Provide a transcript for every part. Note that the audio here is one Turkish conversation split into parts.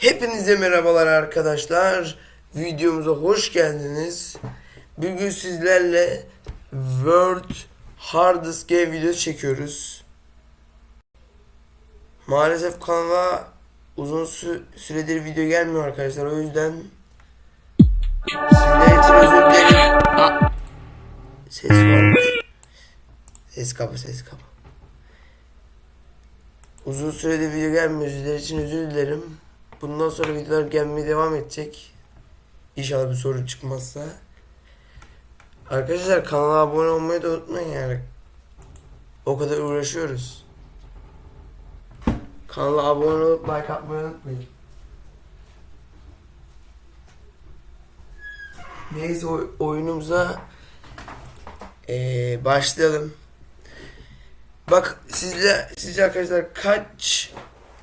Hepinize merhabalar arkadaşlar. Videomuza hoş geldiniz. Bugün sizlerle World Hardest Game video çekiyoruz. Maalesef kanala uzun sü- süredir video gelmiyor arkadaşlar. O yüzden sizler için özür dilerim. Aa, Ses var. Ses kapı ses kapı. Uzun süredir video gelmiyor. Sizler için özür dilerim. Bundan sonra videolar gelmeye devam edecek. İnşallah bir sorun çıkmazsa. Arkadaşlar kanala abone olmayı da unutmayın yani. O kadar uğraşıyoruz. Kanala abone olup like atmayı unutmayın. Neyse oy- oyunumuza eee, başlayalım. Bak sizle sizce arkadaşlar kaç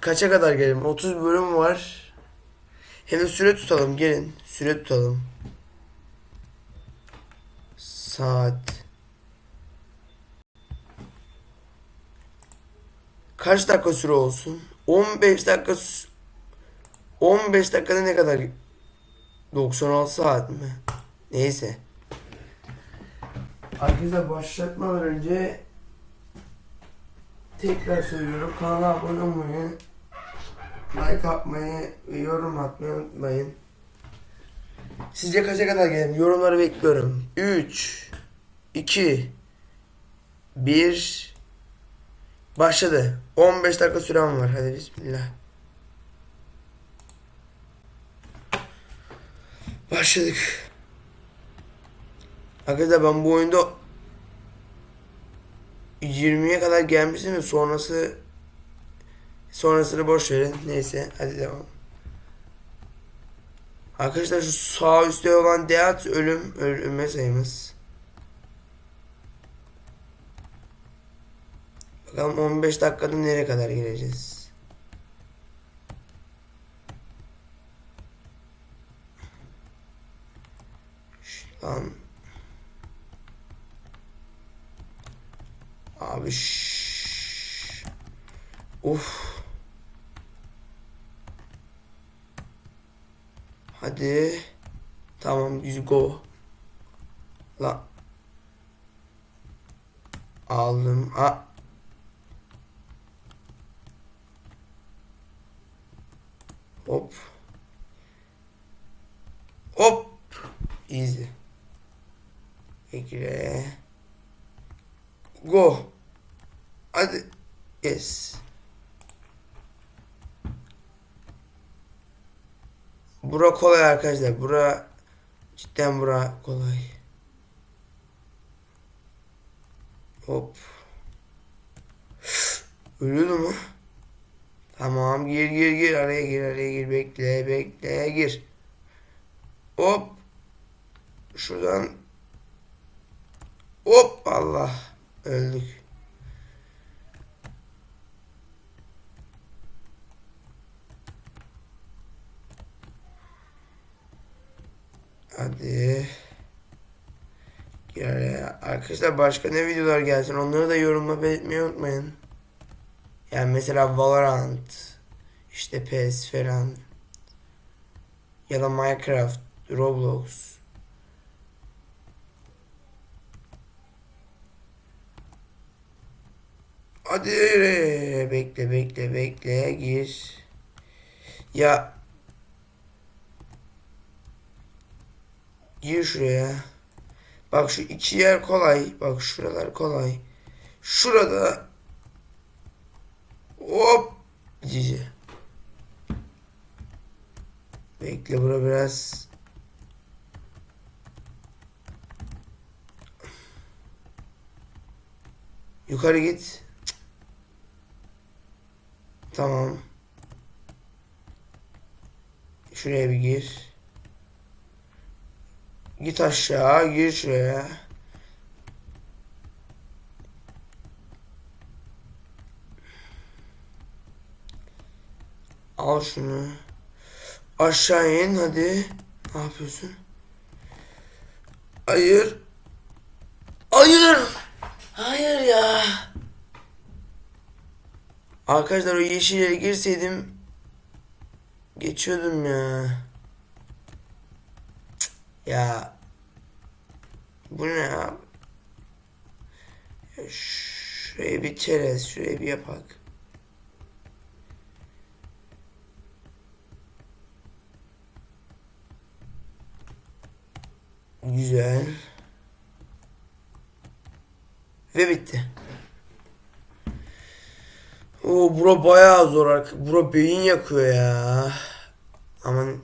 kaça kadar gelelim? 30 bölüm var. Hem de süre tutalım gelin. Süre tutalım. Saat. Kaç dakika süre olsun? 15 dakika sü- 15 dakikada ne kadar? 96 saat mi? Neyse. Arkadaşlar başlatmadan önce Tekrar söylüyorum kanala abone olmayı, like atmayı ve yorum atmayı unutmayın. Sizce kaça kadar gelelim? Yorumları bekliyorum. 3 2 1 Başladı. 15 dakika sürem var. Hadi bismillah. Başladık. Arkadaşlar ben bu oyunda 20'ye kadar gelmiştim de sonrası sonrasını boş verin. Neyse hadi devam. Arkadaşlar şu sağ üstte olan Deat ölüm ölüme sayımız. Bakalım 15 dakikada nereye kadar geleceğiz. Lan Abi şşş. Uf. Hadi. Tamam you go. La. Aldım. Ha. Hop. Hop. Easy. Ekle. Go. Hadi. Yes. Bura kolay arkadaşlar. Bura cidden bura kolay. Hop. Ölüyordu mu? Tamam gir gir gir araya gir araya gir bekle bekle gir. Hop. Şuradan. Hop Allah. Öldük. Hadi. Gir araya. Arkadaşlar başka ne videolar gelsin onları da yorumla belirtmeyi unutmayın. Yani mesela Valorant, işte PES falan ya da Minecraft, Roblox. Hadi bekle bekle bekle gir. Ya gir şuraya. Bak şu iki yer kolay. Bak şuralar kolay. Şurada hop cici. Bekle bura biraz yukarı git. Tamam. Şuraya bir gir. Git aşağı, gir şuraya. Al şunu. Aşağı in hadi. Ne yapıyorsun? Hayır. Hayır. Hayır ya. Arkadaşlar o yeşil yere girseydim geçiyordum ya. Ya. Bu ne ya? Ya Şuraya bir çerez, şuraya bir yapak. Güzel. Ve bitti. Oo bura bayağı zor arka. Bura beyin yakıyor ya. Aman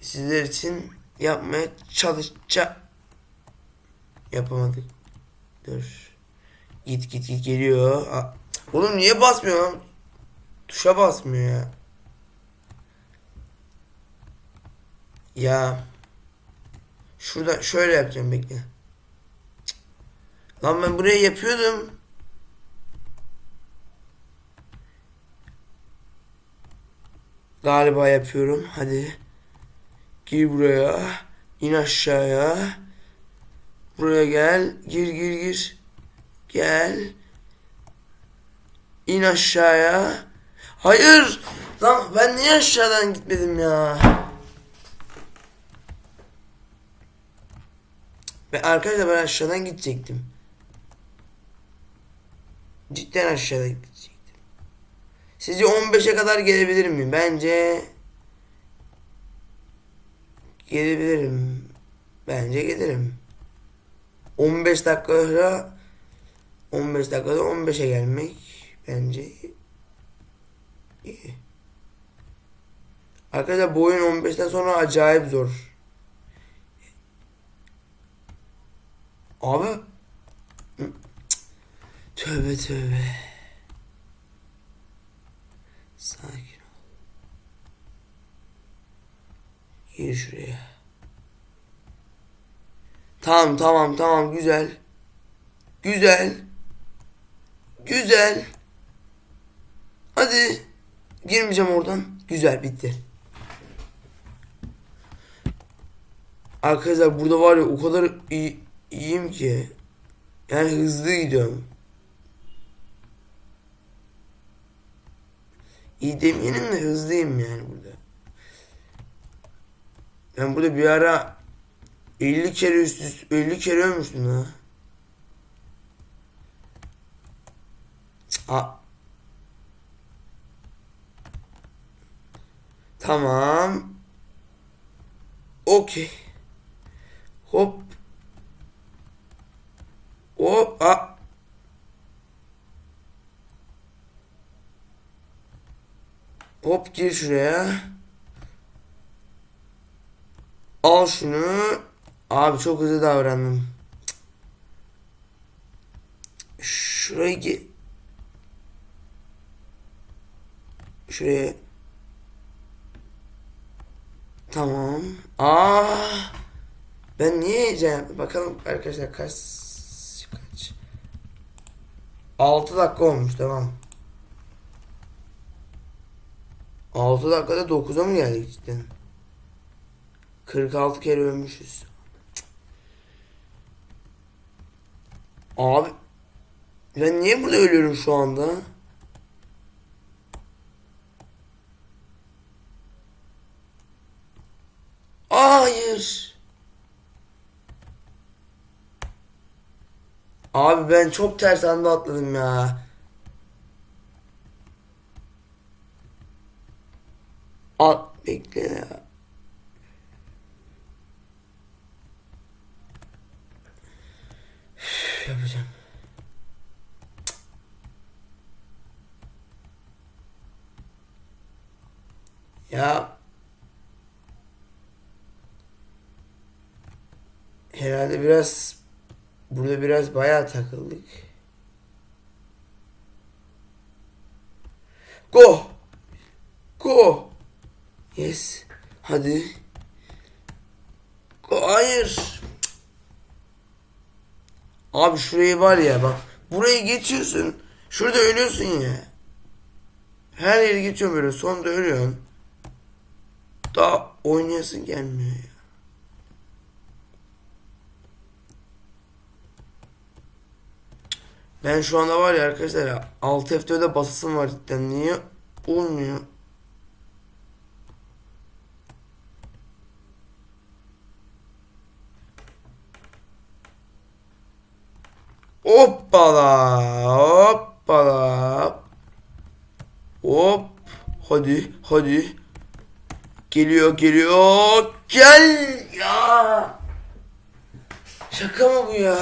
sizler için yapmaya çalışacağım. Yapamadık. Dur. Git git git geliyor. Aa, Oğlum niye basmıyor lan? Tuşa basmıyor ya. Ya. Şurada şöyle yapacağım bekle. Lan ben buraya yapıyordum. Galiba yapıyorum. Hadi. Gir buraya. İn aşağıya. Buraya gel. Gir gir gir. Gel. İn aşağıya. Hayır. Lan ben niye aşağıdan gitmedim ya? Ben arkadaşlar ben aşağıdan gidecektim. Cidden aşağıdan gidecektim. Sizce 15'e kadar gelebilir miyim? Bence gelebilirim. Bence gelirim. 15 dakikada 15 dakikada 15'e gelmek bence iyi. Arkadaşlar bu oyun 15'ten sonra acayip zor. Abi tövbe tövbe. Sakin ol. Gir şuraya. Tamam tamam tamam güzel. Güzel. Güzel. Hadi. Girmeyeceğim oradan. Güzel bitti. Arkadaşlar burada var ya o kadar iyi, iyiyim ki. Yani hızlı gidiyorum. İyi demeyelim de hızlıyım yani burada. Ben burada bir ara 50 kere üst üste 50 kere ölmüştüm ha. A Tamam. Okey. Hop. Hop. A Hop gir şuraya. Al şunu. Abi çok hızlı davrandım. Şuraya gir. Şuraya. Tamam. Aa. Ben niye yiyeceğim? Bakalım arkadaşlar kaç kaç. 6 dakika olmuş tamam. 6 dakikada 9'a mı geldik cidden? 46 kere ölmüşüz. Abi ben niye burada ölüyorum şu anda? Hayır. Abi ben çok ters anda atladım ya. At bekle ya. Yapacağım. Ya herhalde biraz burada biraz bayağı takıldık. Go. Go. Yes. Hadi. Go. Hayır. Abi şurayı var ya bak. Burayı geçiyorsun. Şurada ölüyorsun ya. Her yeri geçiyorsun böyle. Sonunda ölüyorsun. Daha oynayasın gelmiyor ya. Ben şu anda var ya arkadaşlar ya 6 F4'e basasım var cidden. Niye olmuyor? Hoppala. Hoppala. Hop. Hadi. Hadi. Geliyor geliyor. Gel ya. Şaka mı bu ya?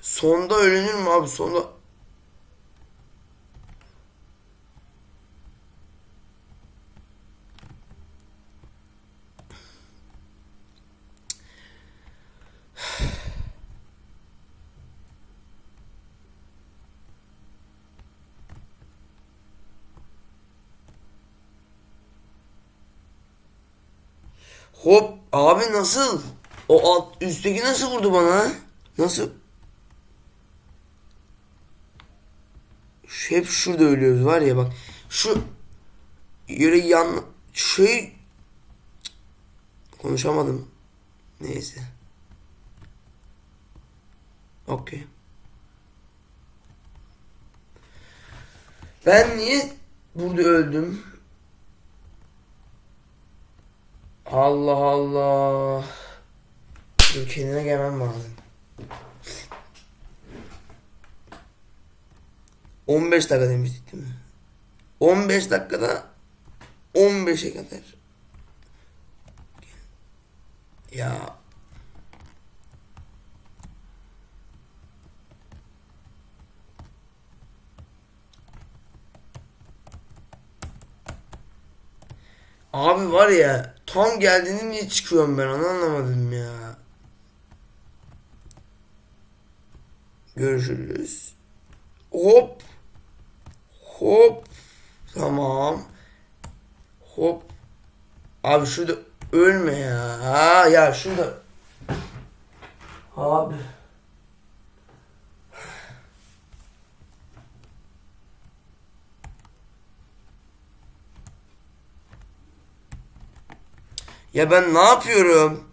Sonda ölünür mü abi? Sonda Hop abi nasıl? O alt üstteki nasıl vurdu bana? Nasıl? Hep şurada ölüyoruz var ya bak. Şu yere yan şey konuşamadım. Neyse. Okey. Ben niye burada öldüm? Allah Allah. Dur kendine gelmem lazım. 15 dakika demiştik değil mi? 15 dakikada 15'e kadar. Ya Abi var ya tam geldiğinde niye çıkıyorum ben onu anlamadım ya. Görüşürüz. Hop. Hop. Tamam. Hop. Abi şurada ölme ya. Ha ya şurada. Abi. Ya ben ne yapıyorum?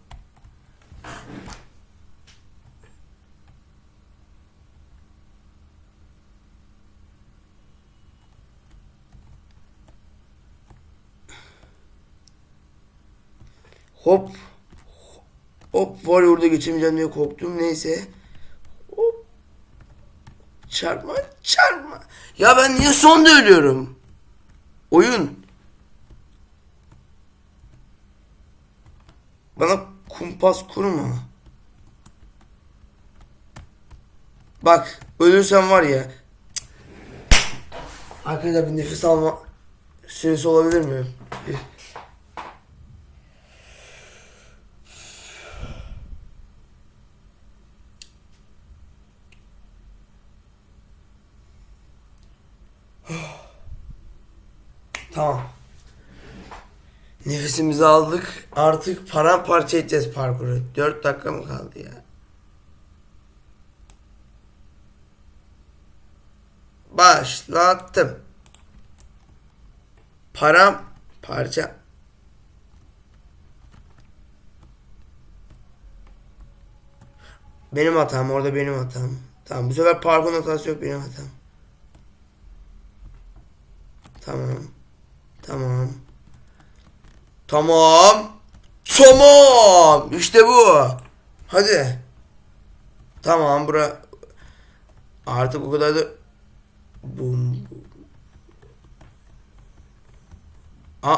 Hop. Hop var orada geçemeyeceğim diye korktum. Neyse. Hop. Çarpma çarpma. Ya ben niye sonda ölüyorum? Oyun. Bana kumpas kurma. Bak ölürsem var ya. Arkadaşlar bir nefes alma süresi olabilir mi? Bir- Tamam. Nefesimizi aldık. Artık paramparça edeceğiz parkuru. 4 dakika mı kaldı ya? Başlattım. Param parça. Benim hatam orada benim hatam. Tamam bu sefer parkurun hatası yok benim hatam. Tamam. Tamam. Tamam. Tamam. İşte bu. Hadi. Tamam bura. Artık o kadar da bum. A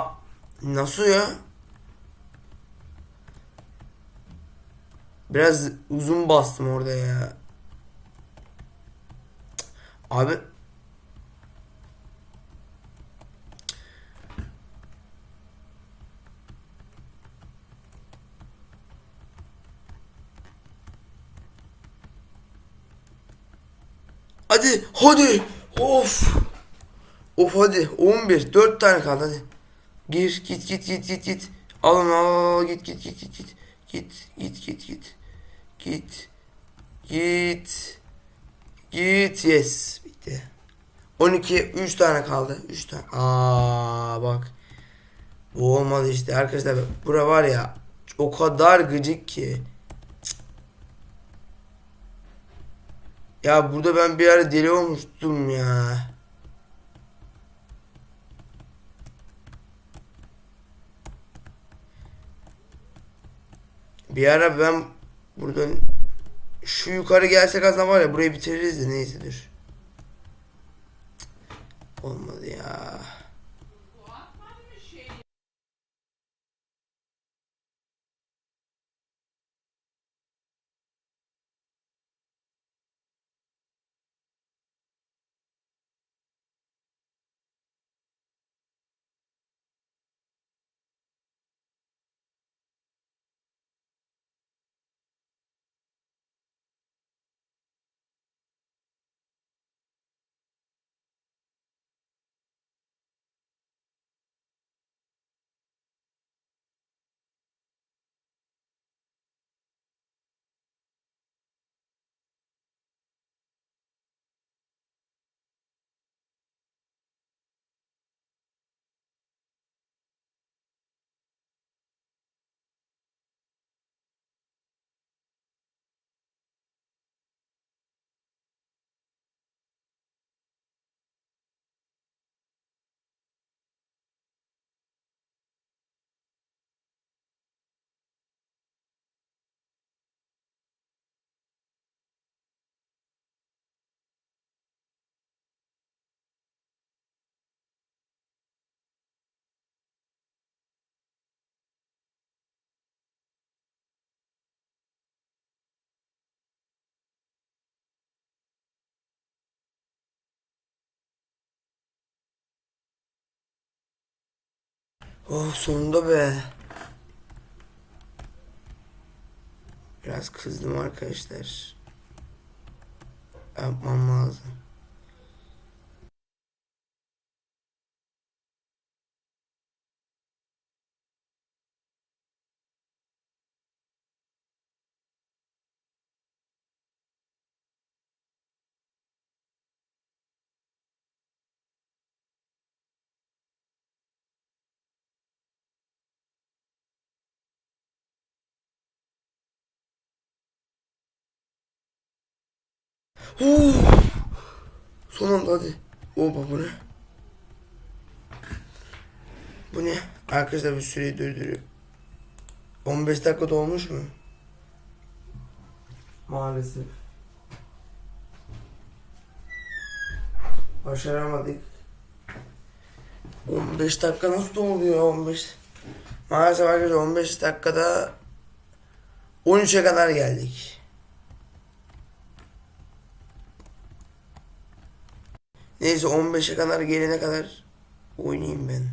nasıl ya? Biraz uzun bastım orada ya. Abi Hadi hadi. Of. Of hadi 11 4 tane kaldı hadi. Gir git git git git git. Alın al, git git git git git. Git git git git. Git. Git. Git yes bitti. 12 3 tane kaldı. 3 tane. Aa bak. Bu olmadı işte arkadaşlar. Bura var ya o kadar gıcık ki. Ya burada ben bir ara deli olmuştum ya. Bir ara ben Buradan şu yukarı gelsek aslında var ya burayı bitiririz de neyse dur. Olmadı ya. Oh sonunda be. Biraz kızdım arkadaşlar. Yapmam lazım. Oh! Son anda hadi. Oba bu ne? Bu ne? Arkadaşlar bir süreyi durduruyor. 15 dakika dolmuş mu? Maalesef. Başaramadık. 15 dakika nasıl doldu ya 15? Maalesef arkadaşlar 15 dakikada 13'e kadar geldik. Neyse 15'e kadar gelene kadar oynayayım ben.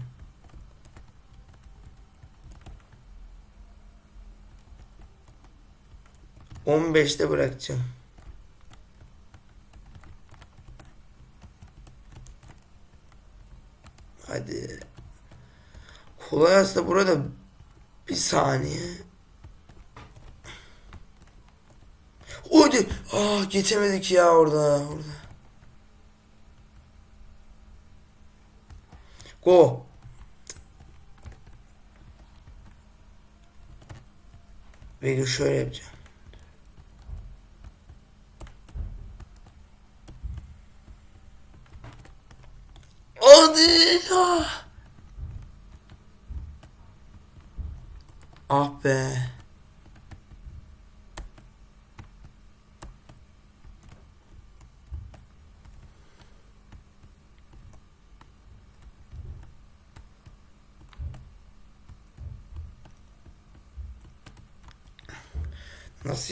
On beşte bırakacağım. Hadi. Kolay aslında burada bir saniye. Hadi. Ah geçemedik ya orada. Orada. Go. Peki şöyle yapacağım. Hadi. Ah be.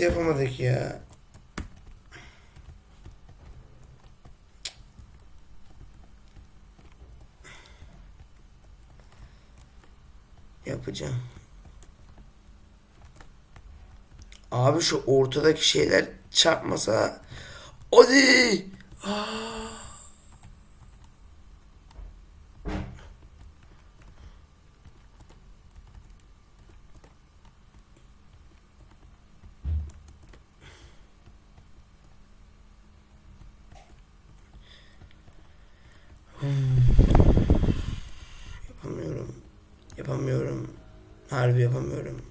Nasıl yapamadık ya? Yapacağım. Abi şu ortadaki şeyler çarpmasa hadi. Aa. Yapamıyorum. Yapamıyorum. Harbi yapamıyorum.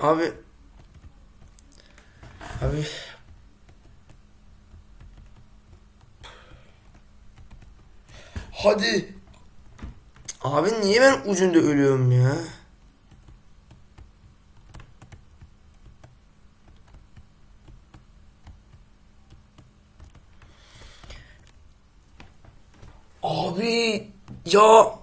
Abi. Abi. Hadi. Abi niye ben ucunda ölüyorum ya? Abi ya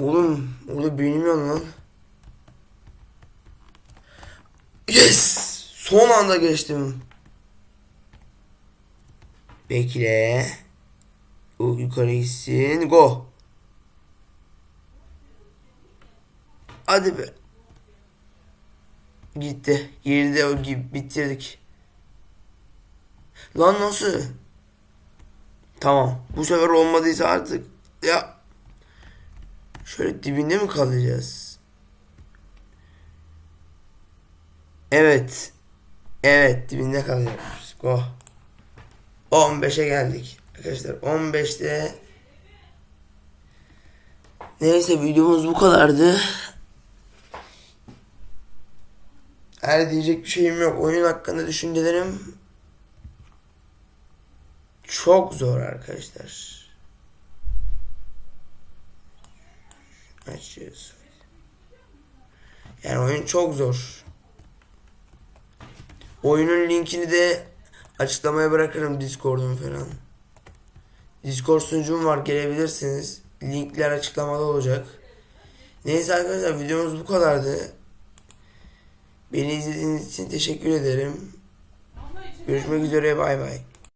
Oğlum orada yan lan. Yes! Son anda geçtim. Bekle. O yukarı gitsin. Go. Hadi be. Gitti. Geride o gibi bitirdik. Lan nasıl? Tamam. Bu sefer olmadıysa artık ya şöyle dibinde mi kalacağız? Evet. Evet dibinde kalıyoruz. Go. 15'e geldik. Arkadaşlar 15'te Neyse videomuz bu kadardı. Her diyecek bir şeyim yok. Oyun hakkında düşüncelerim çok zor arkadaşlar. Açıyoruz. Yani oyun çok zor. Oyunun linkini de açıklamaya bırakırım Discord'un falan. Discord sunucum var gelebilirsiniz. Linkler açıklamada olacak. Neyse arkadaşlar videomuz bu kadardı. Beni izlediğiniz için teşekkür ederim. Görüşmek üzere bay bay.